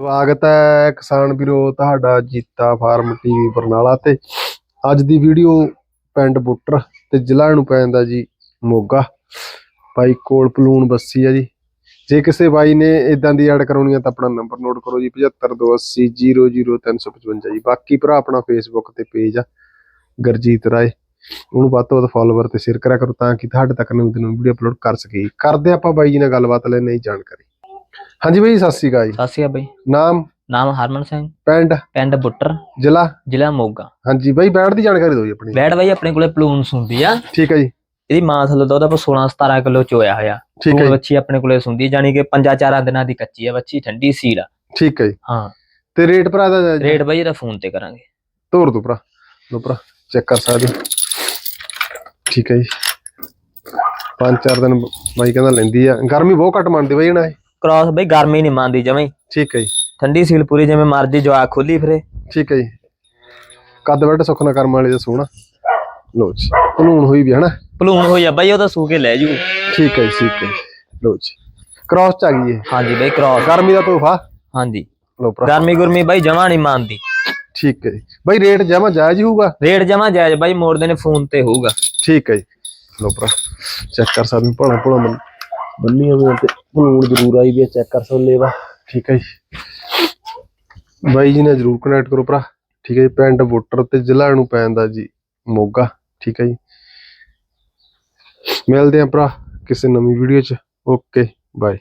ਸਵਾਗਤ ਹੈ ਕਿਸਾਨ ਵੀਰੋ, ਤੁਹਾਡਾ ਜੀਤਾ ਫਾਰਮ ਟੀਵੀ ਬਰਨਾਲਾ ਤੇ। ਅੱਜ ਦੀ ਵੀਡੀਓ ਪਿੰਡ ਬੁੱਟਰ ਤੇ ਜ਼ਿਲ੍ਹਾ ਨੂੰ ਪੈਂਦਾ ਜੀ ਮੋਗਾ। ਬਾਈ ਕੋਲ ਪਲੂਣ ਬੱਸੀ ਆ ਜੀ। ਜੇ ਕਿਸੇ ਬਾਈ ਨੇ ਇਦਾਂ ਦੀ ਐਡ ਕਰਾਉਣੀ ਆ ਤਾਂ ਆਪਣਾ ਨੰਬਰ ਨੋਟ ਕਰੋ ਜੀ 7528000355 ਜੀ। ਬਾਕੀ ਭਰਾ ਆਪਣਾ ਫੇਸਬੁੱਕ ਤੇ ਪੇਜ ਆ, ਗਰਜੀਤ ਰਾਏ। ਉਹਨੂੰ ਵੱਧ ਤੋਂ ਵੱਧ ਫਾਲੋਵਰ ਤੇ ਸ਼ੇਅਰ ਕਰਿਆ ਕਰੋ ਤਾਂ ਕਿ ਤੁਹਾਡੇ ਤੱਕ ਨਵੀਂ ਤੋਂ ਵੀਡੀਓ ਅਪਲੋਡ ਕਰ ਸਕੀਏ। ਕਰਦੇ ਆਪਾਂ ਬਾਈ ਜੀ ਨਾਲ ਗੱਲਬਾਤ ਲੈ ਨਹੀਂ ਜਾਣਕਾਰੀ। ਹਾਂਜੀ ਬਾਈ ਸਤਿ ਸ਼੍ਰੀ ਅਕਾਲ ਜੀ। ਸਤਿ ਸ਼੍ਰੀ ਅਕਾਲ ਬਈ। ਨਾਮ? ਨਾਮ ਹਰਮਨ ਸਿੰਘ। ਪਿੰਡ? ਪਿੰਡ ਬੁੱਟਰ। ਜ਼ਿਲ੍ਹਾ? ਜ਼ਿਲ੍ਹਾ ਮੋਗਾ। ਹਾਂਜੀ ਬਾਈ ਬੈਠ ਦੀ ਜਾਣਕਾਰੀ ਦਿਓ ਜੀ ਆਪਣੀ। ਬੈਡ ਬਾਈ ਆਪਣੇ ਕੋਲੇ ਪਲੂਨਸ ਹੁੰਦੀ ਆ। ਠੀਕ ਹੈ ਜੀ। ਇਹਦੀ ਮਾਂ ਥੱਲੇ ਦੁੱਧ ਆਪਾਂ 16 17 ਕਿਲੋ ਚੋਇਆ ਹੋਇਆ। ਠੀਕ ਹੈ ਬੱਚੀ ਆਪਣੇ ਕੋਲੇ ਸੁੰਦੀ ਜਾਨੀ ਕਿ ਪੰਜਾਂ ਚਾਰਾਂ ਦਿਨਾਂ ਦੀ ਕੱਚੀ ਆ ਬੱਚੀ ਠੰਡੀ ਸੀਲ ਆ। ਠੀਕ ਹੈ ਜੀ। ਹਾਂ। ਤੇ ਰੇਟ ਭਰਾ ਦਾ ਰੇਟ ਬਾਈ ਇਹਦਾ ਫੋਨ ਤੇ ਕਰਾਂਗੇ। ਤੋਰ ਦੋ ਭਰਾ। ਲੋ ਭਰਾ ਚੈੱਕ ਕਰ ਸਕਦੇ। ਠੀਕ ਹੈ ਜੀ। ਪੰਜ ਚਾਰ ਦਿਨ ਬਾਈ ਕਹਿੰਦਾ ਲੈਂਦੀ ਆ। ਗਰਮੀ ਬਹੁਤ ਘੱਟ ਮੰਨਦੀ ਬਾਈ ਨਾ ਇਹ ਕ੍ਰਾਸ ਬਈ ਗਰਮੀ ਨਹੀਂ ਮੰਨਦੀ ਜਮੇ। ਠੀਕ ਹੈ ਜੀ। ਠੰਡੀ ਸੀਲ ਪੂਰੀ ਜਿਵੇਂ ਮਰਜ਼ੀ ਜਵਾਕ ਖੋਲੀ ਫਿਰੇ। ਠੀਕ ਹੈ ਜੀ। ਕੱਦ ਵੱਡ ਸੁਖਨਾ ਕਰਮ ਵਾਲੇ ਦਾ ਸੋਹਣਾ ਲੋ ਜੀ ਕਾਨੂੰਨ ਹੋਈ ਵੀ ਹਨਾ ਪਲੂਨ ਹੋਈ ਆ ਬਾਈ ਸੂ ਕੇ ਲੈ ਜੂ। ਠੀਕ ਹੈ ਜੀ ਠੀਕ ਹੈ ਲੋ ਜੀ ਕ੍ਰਾਸ ਚ ਆ ਗਈ ਇਹ। ਹਾਂਜੀ ਬਾਈ ਕ੍ਰਾਸ ਗਰਮੀ ਦਾ ਤੋਹਫਾ? ਹਾਂਜੀ। ਲੋ ਭਰਾ। ਗਰਮੀ ਗੁਰਮੀ ਬਾਈ ਜਮਾ ਨਹੀਂ ਮੰਨਦੀ। ਠੀਕ ਹੈ ਜੀ। ਬਾਈ ਰੇਟ ਜਮਾ ਜਾਇਜ਼ ਹੀ ਹੋਊਗਾ? ਰੇਟ ਜਮਾ ਜਾਇਜ਼ ਬਾਈ ਮੋੜਦੇ ਨੇ ਫੋਨ ਤੇ ਹੋਊਗਾ। ਠੀਕ ਹੈ ਜੀ। ਲੋ ਭਰਾ ਚੈੱਕ ਕਰ ਸਕਦੇ ਹੋ ਭਲਾ ਭਲਾ ਬੰਨ ਬੰਨੀਆਂ ਵੀ ਤੇ। ਭਲੂਣ ਜ਼ਰੂਰ ਆਈ ਵੀ ਚੈੱਕ ਕਰ ਸਕਦੇ ਲੇਵਾ ਠੀਕ ਹੈ ਜੀ। ਬਾਈ ਜੀ ਨੇ ਜ਼ਰੂਰ ਕਨੈਕਟ ਕਰੋ ਭਰਾ। ਠੀਕ ਹੈ ਜੀ, ਪਿੰਡ ਵੋਟਰ ਤੇ ਜ਼ਿਲ੍ਹਾ ਨੂੰ ਪੈਂਦਾ ਜੀ, ਮੋਗਾ। ਠੀਕ ਹੈ ਜੀ। ਮਿਲਦੇ ਆਂ ਭਰਾ ਕਿਸੇ ਨਵੀਂ ਵੀਡੀਓ 'ਚ। Okay bye